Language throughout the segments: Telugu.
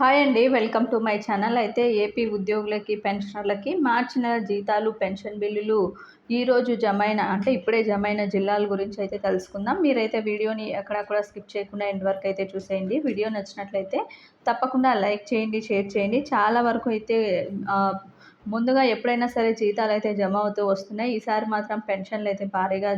హాయ్ అండి వెల్కమ్ టు మై ఛానల్ అయితే ఏపీ ఉద్యోగులకి పెన్షనర్లకి మార్చి నెల జీతాలు పెన్షన్ బిల్లులు ఈరోజు జమైన అంటే ఇప్పుడే జమైన జిల్లాల గురించి అయితే తెలుసుకుందాం. మీరైతే వీడియోని ఎక్కడక్కడ స్కిప్ చేయకుండా ఎండ్ వరకు అయితే చూసేయండి. వీడియో నచ్చినట్లయితే తప్పకుండా లైక్ చేయండి షేర్ చేయండి. చాలా వరకు అయితే ముందుగా ఎప్పుడైనా సరే జీతాలు అయితే జమ అవుతూ వస్తున్నాయి. ఈసారి మాత్రం పెన్షన్లు అయితే భారీగా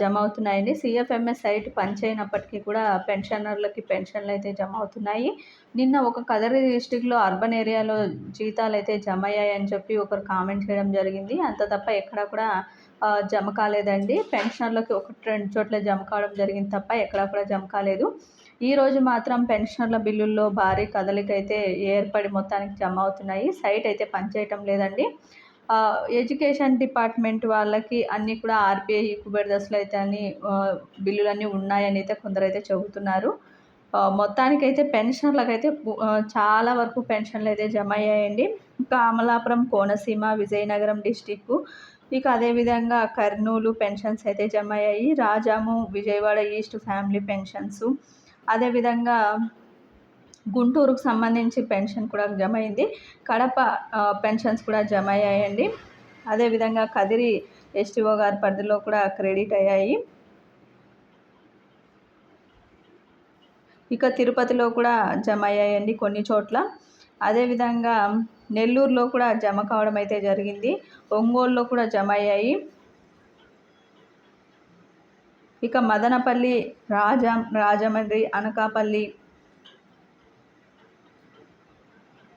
జమ అవుతున్నాయండి సిఎఫ్ఎంఎస్ సైట్ పనిచేయనప్పటికీ కూడా పెన్షనర్లకి పెన్షన్లు అయితే జమ అవుతున్నాయి నిన్న ఒక కదరి డిస్టిక్లో అర్బన్ ఏరియాలో జీతాలు అయితే జమ అయ్యాయని చెప్పి ఒకరు కామెంట్ చేయడం జరిగింది. అంత తప్ప ఎక్కడా కూడా జమ కాలేదండి. పెన్షనర్లకి ఒకటి రెండు చోట్ల జమ కావడం జరిగింది తప్ప ఎక్కడా కూడా జమ కాలేదు. ఈరోజు మాత్రం పెన్షనర్ల బిల్లుల్లో భారీ కదలికైతే ఏర్పడి మొత్తానికి జమ అవుతున్నాయి. సైట్ అయితే పనిచేయటం లేదండి. ఎడ్యుకేషన్ డిపార్ట్మెంట్ వాళ్ళకి అన్నీ కూడా ఆర్బీఐ కుబేర్ దశలు అయితే అన్ని బిల్లులన్నీ ఉన్నాయని అయితే కొందరైతే చెబుతున్నారు. మొత్తానికైతే పెన్షన్లకైతే చాలా వరకు పెన్షన్లు అయితే జమ అయ్యాయండి. ఇంకా అమలాపురం కోనసీమ విజయనగరం డిస్టిక్ ఇక అదేవిధంగా కర్నూలు పెన్షన్స్ అయితే జమ అయ్యాయి Rajam Vijayawada east family pensions. అదేవిధంగా గుంటూరుకు సంబంధించి పెన్షన్ కూడా జమ అయింది కడప పెన్షన్స్ కూడా జమ అయ్యాయండి అదేవిధంగా కదిరి ఎస్టీఓ గారి పరిధిలో కూడా క్రెడిట్ అయ్యాయి. ఇక తిరుపతిలో కూడా జమ అయ్యాయండి కొన్ని చోట్ల. అదేవిధంగా నెల్లూరులో కూడా జమ కావడం అయితే జరిగింది. ఒంగోలులో కూడా జమ అయ్యాయి. ఇక మదనపల్లి రాజ రాజమండ్రి అనకాపల్లి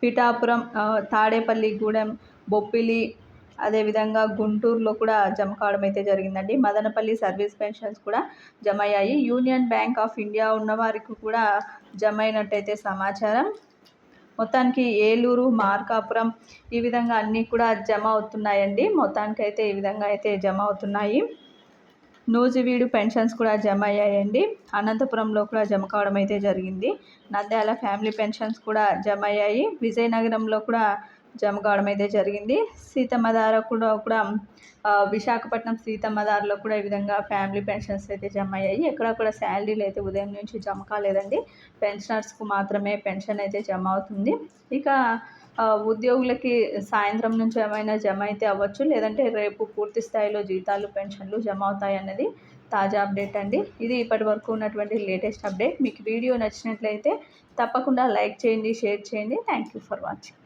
పిఠాపురం తాడేపల్లి గూడెం బొప్పిలి అదేవిధంగా గుంటూరులో కూడా జమ కావడం అయితే జరిగిందండి. మదనపల్లి సర్వీస్ పెన్షన్స్ కూడా జమ అయ్యాయి. యూనియన్ బ్యాంక్ ఆఫ్ ఇండియా ఉన్నవారికి కూడా జమ అయినట్టయితే సమాచారం. మొత్తానికి ఏలూరు మార్కాపురం ఈ విధంగా అన్నీ కూడా జమ అవుతున్నాయండి. మొత్తానికి అయితే ఈ విధంగా అయితే జమ అవుతున్నాయి. నూజివీడు పెన్షన్స్ కూడా జమ అయ్యాయండి. అనంతపురంలో కూడా జమ కావడం అయితే జరిగింది. నంద్యాల ఫ్యామిలీ పెన్షన్స్ కూడా జమ అయ్యాయి. విజయనగరంలో కూడా జమ కావడం అయితే జరిగింది సీతమ్మధార కూడా కూడా విశాఖపట్నం సీతమ్మధారలో కూడా ఈ విధంగా ఫ్యామిలీ పెన్షన్స్ అయితే జమ అయ్యాయి ఎక్కడ కూడా శాలరీలు అయితే ఉదయం నుంచి జమ కాలేదండి. పెన్షనర్స్కు మాత్రమే పెన్షన్ అయితే జమ అవుతుంది. ఇక ఉద్యోగులకి సాయంత్రం నుంచి ఏమైనా జమ అయితే అవ్వచ్చు. లేదంటే రేపు పూర్తి స్థాయిలో జీతాలు పెన్షన్లు జమ అవుతాయి అన్నది తాజా అప్డేట్ అండి. ఇది ఇప్పటి వరకు ఉన్నటువంటి లేటెస్ట్ అప్డేట్. మీకు వీడియో నచ్చినట్లయితే తప్పకుండా లైక్ చేయండి షేర్ చేయండి. Thank you for watching.